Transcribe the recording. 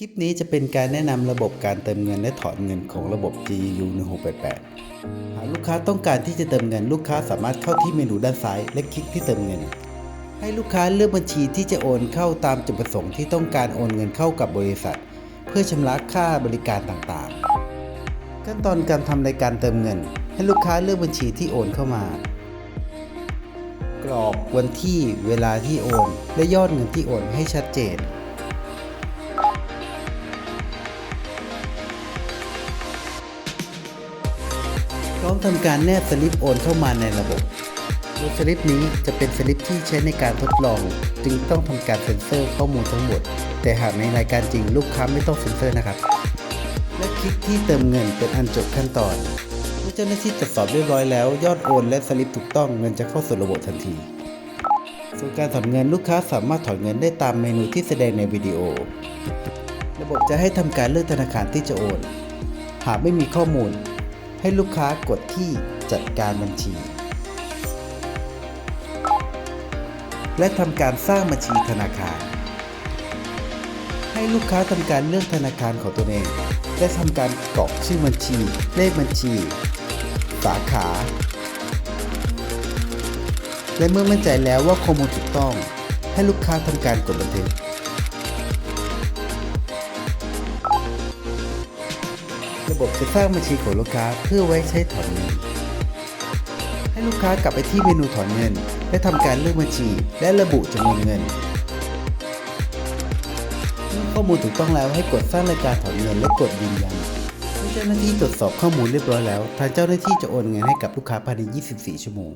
คลิปนี้จะเป็นการแนะนำระบบการเติมเงินและถอนเงินของระบบ GU 1688 หากลูกค้าต้องการที่จะเติมเงินลูกค้าสามารถเข้าที่เมนูด้านซ้าย และคลิกที่เติมเงิน ให้ลูกค้าเลือกบัญชีที่จะโอนเข้าตามจุดประสงค์ที่ต้องการโอนเงินเข้ากับบริษัท เพื่อชำระค่าบริการต่างๆ ขั้นตอนการทำรายการเติมเงิน ให้ลูกค้าเลือกบัญชีที่โอนเข้ามา กรอกวันที่เวลาที่โอน และยอดเงินที่โอนให้ชัดเจน พร้อมทำการแนบสลิปโอนเข้ามาในระบบโดยสลิปนี้จะเป็นสลิปที่ใช้ในการทดลอง จึงต้องทำการเซ็นเซอร์ข้อมูลทั้งหมด แต่หากในรายการจริงลูกค้าไม่ต้องเซ็นเซอร์นะครับ และคลิกที่เติมเงินเป็นอันจบขั้นตอนเมื่อเจ้าหน้าที่ตรวจสอบเรียบร้อยแล้ว ยอดโอนและสลิปถูกต้องเงินจะเข้าสู่ระบบทันที ส่วนการถอนเงินลูกค้าสามารถถอนเงินได้ตามเมนูที่แสดงในวิดีโอ ระบบจะให้ทำการเลือกธนาคารที่จะโอน หากไม่มีข้อมูล ให้ลูกค้ากดที่จัดการบัญชี และทำการสร้างบัญชีธนาคาร ให้ลูกค้าทำการเลือกธนาคารของตัวเอง และทำการกรอกชื่อบัญชี เลขบัญชี สาขา และเมื่อมั่นใจแล้วว่าข้อมูลถูกต้อง ให้ลูกค้าทำการกดบันทึก ระบบจะสร้างบัญชีของลูกค้าเพื่อไว้ใช้ถอนเงิน ให้ลูกค้ากลับไปที่เมนูถอนเงิน และทำการเลือกบัญชี และระบุจำนวนเงินเมื่อข้อมูลถูกต้องแล้วให้กดสร้างรายการถอนเงินและกดยืนยันเมื่อเจ้าหน้าที่ตรวจสอบข้อมูลเรียบร้อยแล้ว ทางเจ้าหน้าที่จะโอนเงินให้กับลูกค้าภายใน 24 ชั่วโมง